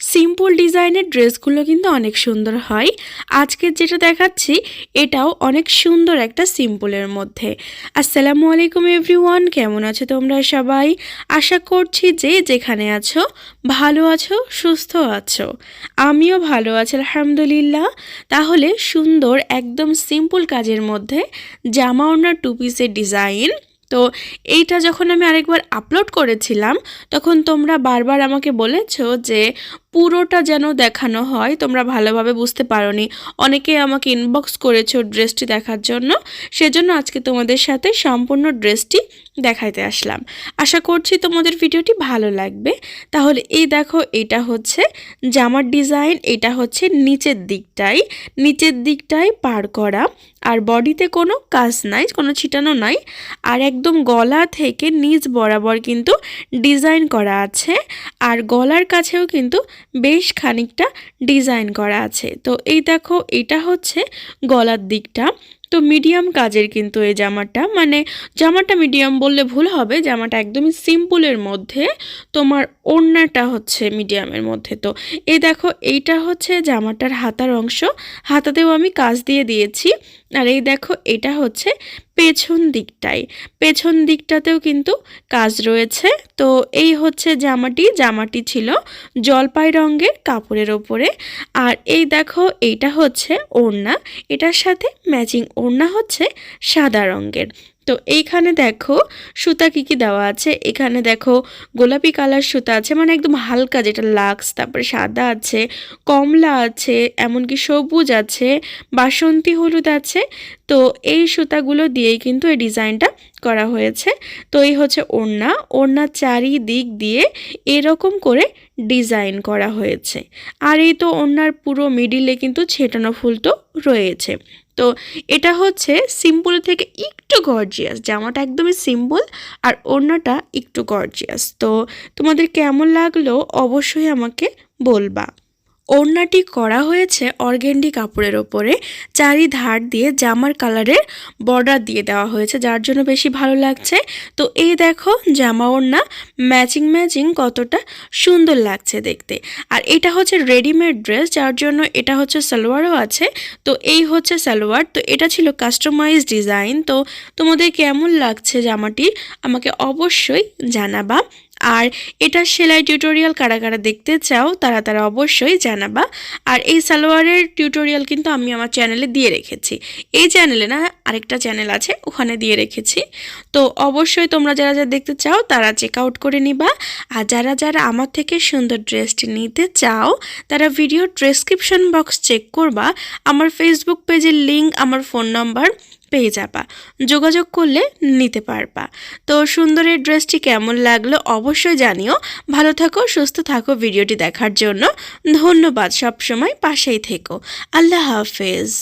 Simple ডিজাইনের ড্রেসগুলো কিন্তু অনেক সুন্দর হয়। আজকের যেটা দেখাচ্ছি, এটাও অনেক সুন্দর একটা সিম্পলের মধ্যে। আসসালামু আলাইকুম এভরিওয়ান, কেমন আছো তোমরা সবাই? আশা করছি যে যেখানে আছো, ভালো আছো, সুস্থ আছো। আমিও ভালো আছি, আলহামদুলিল্লাহ। তাহলে সুন্দর, একদম সিম্পল কাজের মধ্যে জামা ওড়নার টু পিসের ডিজাইন। তো এইটা যখন আমি আরেকবার আপলোড করেছিলাম, তখন তোমরা বারবার আমাকে বলেছ যে পুরোটা যেন দেখানো হয়, তোমরা ভালোভাবে বুঝতে পারোনি। অনেকে আমাকে ইনবক্স করেছ ড্রেসটি দেখার জন্য, সেজন্য আজকে তোমাদের সাথে সম্পূর্ণ ড্রেসটি দেখাইতে আসলাম। আশা করছি তোমাদের ভিডিওটি ভালো লাগবে। তাহলে এই দেখো, এটা হচ্ছে জামার ডিজাইন এটা হচ্ছে নিচের দিকটাই। নিচের দিকটাই পার করা, আর বডিতে কোনো কাজ নাই, কোনো ছিটানো নাই। আর একদম গলা থেকে নিচ বরাবর কিন্তু ডিজাইন করা আছে। আর গলার কাছেও কিন্তু বেশ খানিকটা ডিজাইন করা আছে। তো এই দেখো, এটা হচ্ছে গলার দিকটা। তো মিডিয়াম কাজের কিন্তু এই জামাটা। মানে জামাটা মিডিয়াম বললে ভুল হবে, জামাটা একদমই সিম্পলের মধ্যে তোমার ওড়নাটা হচ্ছে মিডিয়ামের মধ্যে। তো এই দেখো, এইটা হচ্ছে জামাটার হাতার অংশ। হাতাতেও আমি কাজ দিয়ে দিয়েছি। আর এই দেখো, এটা হচ্ছে পেছন দিকটাই। পেছন দিকটাতেও কিন্তু কাজ রয়েছে। তো এই হচ্ছে জামাটি জামাটি ছিল জলপাই রঙের কাপড়ের ওপরে। আর এই দেখো, এইটা হচ্ছে ওড়না। এটার সাথে ম্যাচিং ওড়না হচ্ছে সাদা রঙের। তো এইখানে দেখো সুতা কী কী দেওয়া আছে। এখানে দেখো গোলাপি কালার সুতা আছে মানে একদম হালকা যেটা লাক্স, তারপরে সাদা আছে, কমলা আছে, এমনকি সবুজ আছে, বাসন্তী হলুদ আছে। তো এই সুতাগুলো দিয়েই কিন্তু এই ডিজাইনটা করা হয়েছে। তো এই হচ্ছে ওড়না ওড়না চারিদিক দিয়ে এরকম করে ডিজাইন করা হয়েছে। আর এই তো ওড়নার পুরো মিডিলে কিন্তু ছেটানো ফুল তো রয়েছে। তো এটা হচ্ছে সিম্পল থেকে একটু গর্জিয়াস জামাটা একদমই সিম্পল আর ওড়নাটা একটু গর্জিয়াস তো তোমাদের কেমন লাগল অবশ্যই আমাকে বলবা। ওড়নাটি করা হয়েছে অর্গেন্ডি কাপড়ের ওপরে। চারি ধার দিয়ে জামার কালারের বর্ডার দিয়ে দেওয়া হয়েছে, যার জন্য বেশি ভালো লাগছে। তো এই দেখো জামা ওড়না, ম্যাচিং ম্যাচিং কতটা সুন্দর লাগছে দেখতে। আর এটা হচ্ছে রেডিমেড ড্রেস, যার জন্য এটা হচ্ছে সালোয়ারও আছে। তো এই হচ্ছে সালোয়ার, তো এটা ছিল কাস্টমাইজ ডিজাইন। তো তোমাদের কেমন লাগছে জামাটি, আমাকে অবশ্যই জানাবা। আর এটা সেলাই টিউটোরিয়াল কারা কারা দেখতে চাও, তারা তারা অবশ্যই জানাবা। আর এই সালোয়ারের টিউটোরিয়াল কিন্তু আমি আমার চ্যানেলে দিয়ে রেখেছি। এই চ্যানেলে না, আরেকটা চ্যানেল আছে, ওখানে দিয়ে রেখেছি। তো অবশ্যই তোমরা যারা যারা দেখতে চাও, তারা চেক আউট করে নিবা। আর যারা যারা আমার থেকে সুন্দর ড্রেসটি নিতে চাও, তারা ভিডিও ডেসক্রিপশন বক্স চেক করবা। আমার ফেসবুক পেজের লিঙ্ক আমার ফোন নাম্বার পেয়ে যাবা। যোগাযোগ করলে নিতে পারবা। তো সুন্দরের ড্রেসটি কেমন লাগল অবশ্যই জানিও। ভালো থাকো, সুস্থ থাকো ভিডিওটি দেখার জন্য। ধন্যবাদ সবসময়, পাশেই থেকো। আল্লাহ হাফেজ।